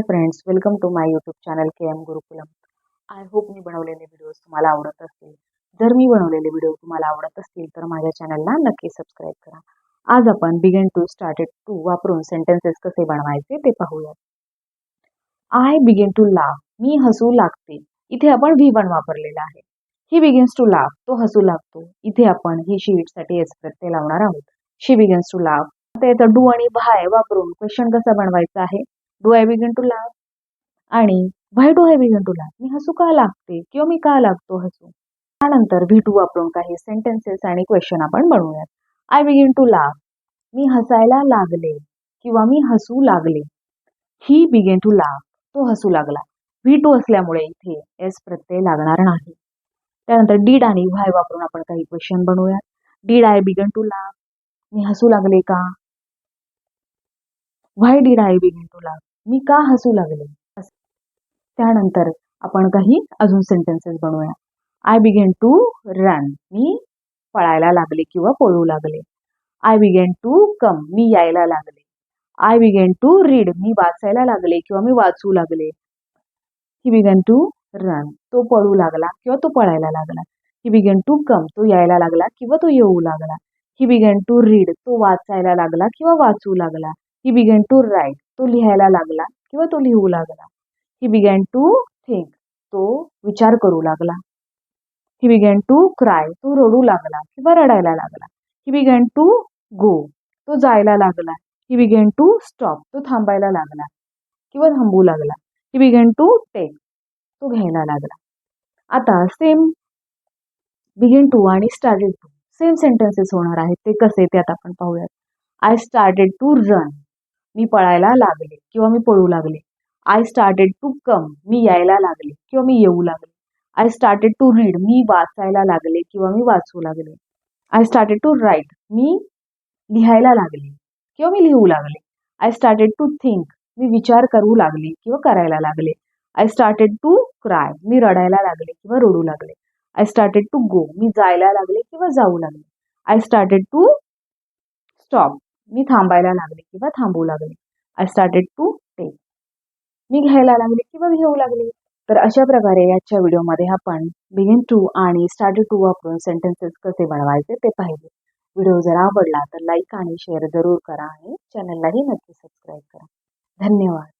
Hi friends welcome to my YouTube channel K M Gurukulam I hope मी बनवलेले videos तुम्हाला आवडत असतील. जर मी बनवलेले व्हिडिओ तुम्हाला आवडत असतील तर माझ्या चॅनलला नक्की सबस्क्राईब करा. आज आपण बिगेन टू स्टार्टेड टू वापरून सेंटेन्सेस कसे बनवायचे ते पाहूयात. आय बिगेन टू लाफ मी हसू लागते. इथे आपण व्ही वन वापरलेला आहे. ही बिगिन्स टू लाफ तो हसू लागतो. इथे आपण ही शीटसाठी एस प्रत्यय लावणार आहोत. शी बिगिन्स टू लाफ आता येतं डू आणि भाय वापरून क्वेश्चन कसा बनवायचा आहे? Do I begin to laugh आणि why do I begin to laugh मी हसू का लागते? किंवा मी का लागतो हसू? त्यानंतर व्ही टू वापरून काही सेंटेन्सेस आणि क्वेश्चन आपण बनवूयात. आय बिगिन टू लाफ मी हसायला लागले किंवा मी हसू लागले. ही बिगेन टू लाफ तो हसू लागला. व्ही टू असल्यामुळे इथे एस प्रत्यय लागणार नाही. त्यानंतर डीड आणि व्हाय वापरून आपण काही क्वेश्चन बनवूयात. Did I begin to laugh मी हसू लागले का? Why did I begin to laugh मी का हसू लागले? त्यानंतर आपण काही अजून सेंटेन्सेस बनवूया. आय बिगेन टू रन मी पळायला लागले किंवा पळू लागले. आय बिगेन टू कम मी यायला लागले. आय बिगेन टू रीड मी वाचायला लागले किंवा मी वाचू लागले. ही बिगेन टू रन तो पळू लागला किंवा तो पळायला लागला. ही बिगेन टू कम तो यायला लागला किंवा तो येऊ लागला. ही बिगेन टू रीड तो वाचायला लागला किंवा वाचू लागला. ही बिगेन टू राईट तो लिहायला लागला किंवा तो लिहू लागला. ही बिगॅन टू थिंक तो विचार करू लागला. ही बिगॅन टू क्राय तो रडू लागला किंवा रडायला लागला. ही बिगॅन टू गो तो जायला लागला. ही बिगॅन टू स्टॉप तो थांबायला लागला किंवा थांबू लागला. ही बिगॅन टू टेक तो घ्यायला लागला. आता सेम बिगेन टू आणि स्टार्टेड टू सेम सेंटेन्सेस होणार आहेत. ते कसे ते आता आपण पाहूयात. आय स्टार्टेड टू रन मी पळायला लागले किंवा मी पळू लागले. आय स्टार्टेड टू कम मी यायला लागले किंवा मी येऊ लागले. आय स्टार्टेड टू रीड मी वाचायला लागले किंवा मी वाचू लागले. आय स्टार्टेड टू राईट मी लिहायला लागले किंवा मी लिहू लागले. आय स्टार्टेड टू थिंक मी विचार करू लागले किंवा करायला लागले. आय स्टार्टेड टू क्राय मी रडायला लागले किंवा रडू लागले. आय स्टार्टेड टू गो मी जायला लागले किंवा जाऊ लागले. आय स्टार्टेड टू स्टॉप मी थांबायला लागले किंवा थांबू लागले. आय स्टार्टेड टू टेक मी घ्यायला लागले किंवा घेऊ लागले. तर अशा प्रकारे याच्या व्हिडिओमध्ये आपण बिगिन टू आणि स्टार्टेड टू वापरून सेंटेन्सेस कसे बनवायचे ते पाहिले. व्हिडिओ जर आवडला तर लाईक आणि शेअर जरूर करा आणि चॅनललाही नक्की सबस्क्राईब करा. धन्यवाद.